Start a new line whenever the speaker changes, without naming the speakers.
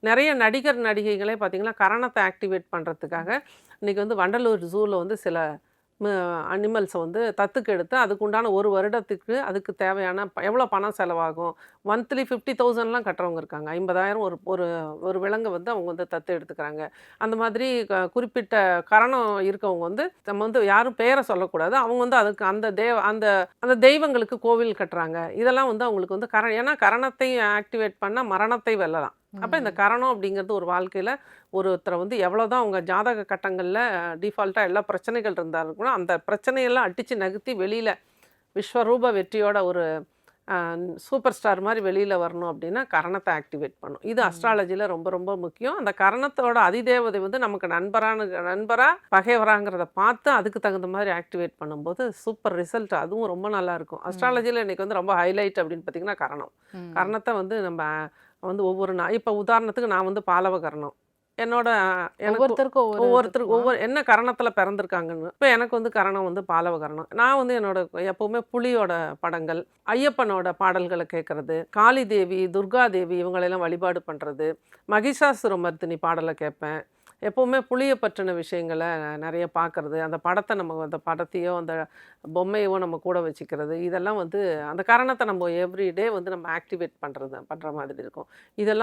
நிறைய நடிகர் நடிகைகளே பார்த்தீங்கன்னா கரணத்தை ஆக்டிவேட் பண்ணுறதுக்காக இன்றைக்கி வந்து வண்டலூர் ஜூவில் வந்து சில அனிமல்ஸை வந்து தத்துக்கு எடுத்து அதுக்கு உண்டான ஒரு வருடத்துக்கு அதுக்கு தேவையான எவ்வளோ பணம் செலவாகும்? மந்த்லி ஃபிஃப்டி தௌசண்ட்லாம் கட்டுறவங்க இருக்காங்க. ஐம்பதாயிரம் ஒரு ஒரு ஒரு விலங்கை வந்து அவங்க வந்து தத்து எடுத்துக்கிறாங்க. அந்த மாதிரி க- குறிப்பிட்ட கரணம் இருக்கவங்க வந்து நம்ம வந்து யாரும் பேரை சொல்லக்கூடாது. அவங்க வந்து அதுக்கு அந்த தேவ அந்த அந்த தெய்வங்களுக்கு கோவில் கட்டுறாங்க. இதெல்லாம் வந்து அவங்களுக்கு வந்து கரண் ஏன்னா கரணத்தை ஆக்டிவேட் பண்ணால் மரணத்தை வெல்லலாம். அப்போ இந்த கரணம் அப்படிங்கிறது ஒரு வாழ்க்கையில் ஒருத்தரை வந்து எவ்வளோதான் அவங்க ஜாதக கட்டங்களில் டிஃபால்ட்டாக எல்லா பிரச்சனைகள் இருந்தாலும் கூட அந்த பிரச்சனையெல்லாம் அடித்து நகர்த்தி வெளியில் விஸ்வரூப வெற்றியோட ஒரு சூப்பர் ஸ்டார் மாதிரி வெளியில் வரணும் அப்படின்னா கரணத்தை ஆக்டிவேட் பண்ணும். இது அஸ்ட்ராலஜியில் ரொம்ப ரொம்ப முக்கியம். அந்த கரணத்தோட அதிதேவதை வந்து நமக்கு நண்பரான நண்பரா பகைவராங்கிறத பார்த்து அதுக்கு தகுந்த மாதிரி ஆக்டிவேட் பண்ணும்போது சூப்பர் ரிசல்ட் அதுவும் ரொம்ப நல்லா இருக்கும். அஸ்ட்ராலஜியில் இன்னைக்கு வந்து ரொம்ப ஹைலைட் அப்படின்னு பார்த்தீங்கன்னா கரணம். கரணத்தை வந்து நம்ம வந்து ஒவ்வொரு நா இப்போ உதாரணத்துக்கு நான் வந்து பாலவ கரணம் என்னோட
ஒவ்வொருத்தருக்கும் ஒவ்வொரு
ஒவ்வொருத்தருக்கு? ஒவ்வொரு என்ன கரணத்தில் பிறந்திருக்காங்கன்னு. இப்போ எனக்கு வந்து கரணம் வந்து பாலவ கரணம் நான் வந்து என்னோட எப்பவுமே புலியோட படங்கள் ஐயப்பனோட பாடல்களை கேட்கறது காளி தேவி துர்கா தேவி இவங்களெல்லாம் வழிபாடு பண்ணுறது மகிஷாசுரமர்த்தினி பாடலை கேட்பேன் எப்போவுமே புளியை பற்றின விஷயங்களை நிறைய பார்க்கறது அந்த படத்தை நம்ம அந்த படத்தையோ அந்த பொம்மையோ நம்ம கூட வச்சுக்கிறது இதெல்லாம் வந்து அந்த காரணத்தை நம்ம எவ்ரி டே வந்து நம்ம ஆக்டிவேட் பண்ணுறது பண்ணுற மாதிரி இருக்கும். இதெல்லாம்